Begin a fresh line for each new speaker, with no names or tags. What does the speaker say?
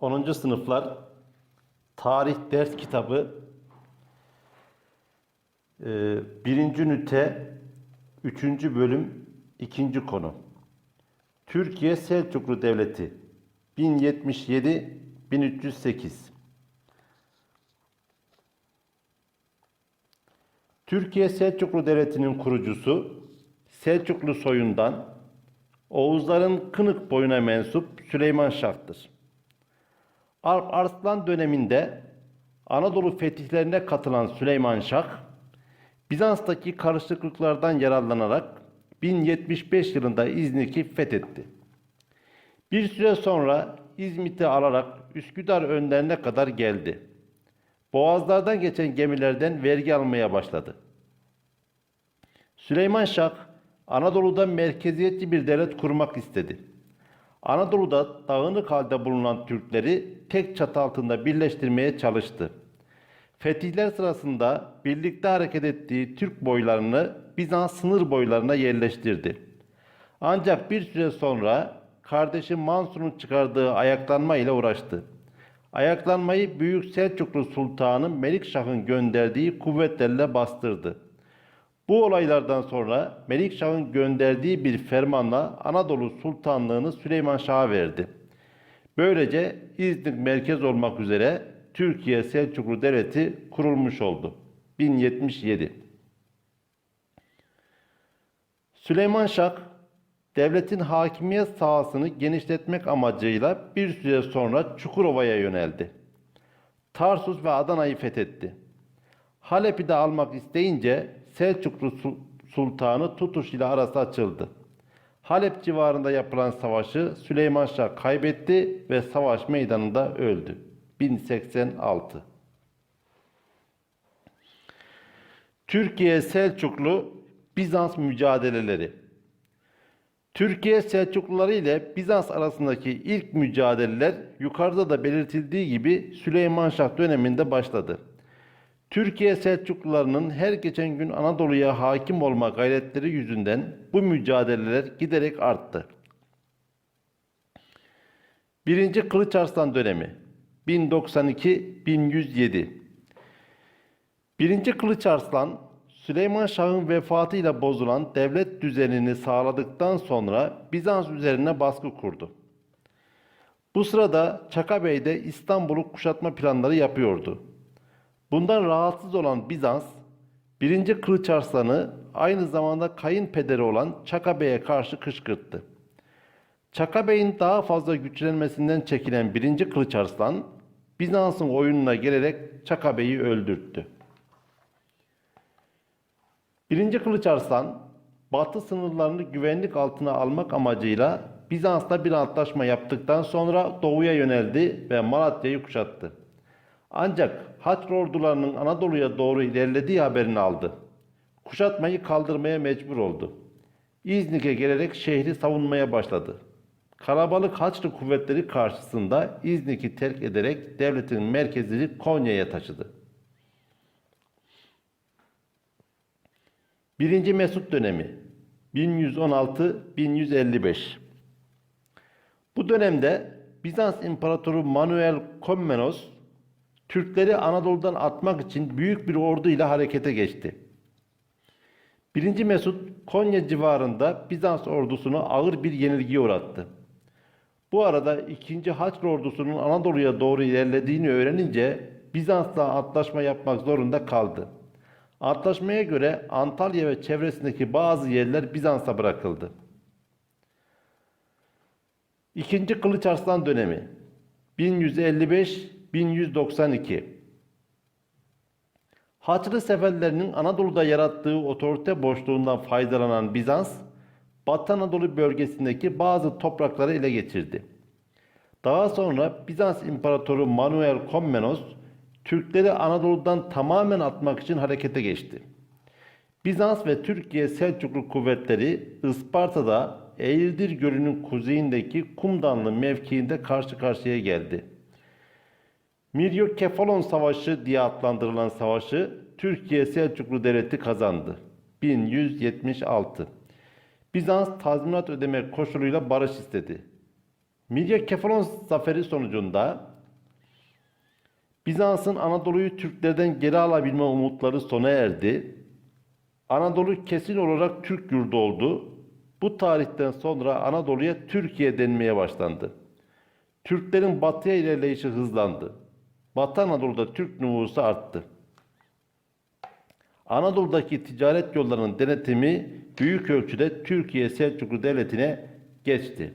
10. sınıflar tarih ders kitabı 1. ünite 3. bölüm 2. konu Türkiye Selçuklu Devleti 1077 1308 Türkiye Selçuklu Devleti'nin kurucusu Selçuklu soyundan Oğuzların Kınık boyuna mensup Süleyman Şah'tır. Alp Arslan döneminde Anadolu fetihlerine katılan Süleyman Şah, Bizans'taki karışıklıklardan yararlanarak 1075 yılında İznik'i fethetti. Bir süre sonra İzmit'i alarak Üsküdar önlerine kadar geldi. Boğazlardan geçen gemilerden vergi almaya başladı. Süleyman Şah, Anadolu'da merkeziyetçi bir devlet kurmak istedi. Anadolu'da dağınık halde bulunan Türkleri tek çatı altında birleştirmeye çalıştı. Fetihler sırasında birlikte hareket ettiği Türk boylarını Bizans sınır boylarına yerleştirdi. Ancak bir süre sonra kardeşi Mansur'un çıkardığı ayaklanma ile uğraştı. Ayaklanmayı Büyük Selçuklu Sultanı Melikşah'ın gönderdiği kuvvetlerle bastırdı. Bu olaylardan sonra Melikşah'ın gönderdiği bir fermanla Anadolu Sultanlığını Süleyman Şah'a verdi. Böylece İznik merkez olmak üzere Türkiye Selçuklu Devleti kurulmuş oldu. 1077 Süleyman Şah devletin hakimiyet sahasını genişletmek amacıyla bir süre sonra Çukurova'ya yöneldi. Tarsus ve Adana'yı fethetti. Halep'i de almak isteyince Selçuklu Su- Sultanı Tutuş ile arası açıldı. Halep civarında yapılan savaşı Süleyman Şah kaybetti ve savaş meydanında öldü. 1086 Türkiye Selçuklu Bizans mücadeleleri Türkiye Selçukluları ile Bizans arasındaki ilk mücadeleler yukarıda da belirtildiği gibi Süleyman Şah döneminde başladı. Türkiye Selçuklularının her geçen gün Anadolu'ya hakim olma gayretleri yüzünden bu mücadeleler giderek arttı. 1. Kılıç Arslan dönemi 1092-1107 1. Kılıç Arslan Süleyman Şah'ın vefatıyla bozulan devlet düzenini sağladıktan sonra Bizans üzerine baskı kurdu. Bu sırada Çaka Bey de İstanbul'u kuşatma planları yapıyordu. Bundan rahatsız olan Bizans, 1. Kılıç Arslan'ı aynı zamanda kayınpederi olan Çaka Bey'e karşı kışkırttı. Çaka Bey'in daha fazla güçlenmesinden çekilen 1. Kılıç Arslan, Bizans'ın oyununa gelerek Çaka Bey'i öldürttü. 1. Kılıç Arslan, Batı sınırlarını güvenlik altına almak amacıyla Bizans'ta bir antlaşma yaptıktan sonra doğuya yöneldi ve Malatya'yı kuşattı. Ancak Haçlı ordularının Anadolu'ya doğru ilerlediği haberini aldı. Kuşatmayı kaldırmaya mecbur oldu. İznik'e gelerek şehri savunmaya başladı. Kalabalık Haçlı kuvvetleri karşısında İznik'i terk ederek devletin merkezini Konya'ya taşıdı. 1. Mesut dönemi 1116-1155 Bu dönemde Bizans İmparatoru Manuel Komnenos Türkleri Anadolu'dan atmak için büyük bir ordu ile harekete geçti. 1. Mesut Konya civarında Bizans ordusunu ağır bir yenilgiye uğrattı. Bu arada 2. Haçlı ordusunun Anadolu'ya doğru ilerlediğini öğrenince Bizans'la antlaşma yapmak zorunda kaldı. Antlaşmaya göre Antalya ve çevresindeki bazı yerler Bizans'a bırakıldı. 2. Kılıç Arslan dönemi 1155-1192 Haçlı seferlerinin Anadolu'da yarattığı otorite boşluğundan faydalanan Bizans, Batı Anadolu bölgesindeki bazı toprakları ele geçirdi. Daha sonra Bizans İmparatoru Manuel Komnenos, Türkleri Anadolu'dan tamamen atmak için harekete geçti. Bizans ve Türkiye Selçuklu kuvvetleri Isparta'da Eğirdir Gölü'nün kuzeyindeki Kumdanlı mevkiinde karşı karşıya geldi. Miryokefalon Savaşı diye adlandırılan savaşı Türkiye Selçuklu Devleti kazandı. 1176 Bizans tazminat ödemek koşuluyla barış istedi. Mirya Kefalon zaferi sonucunda Bizans'ın Anadolu'yu Türklerden geri alabilme umutları sona erdi. Anadolu kesin olarak Türk yurdu oldu. Bu tarihten sonra Anadolu'ya Türkiye denmeye başlandı. Türklerin batıya ilerleyişi hızlandı. Batı Anadolu'da Türk nüfusu arttı. Anadolu'daki ticaret yollarının denetimi büyük ölçüde Türkiye Selçuklu Devleti'ne geçti.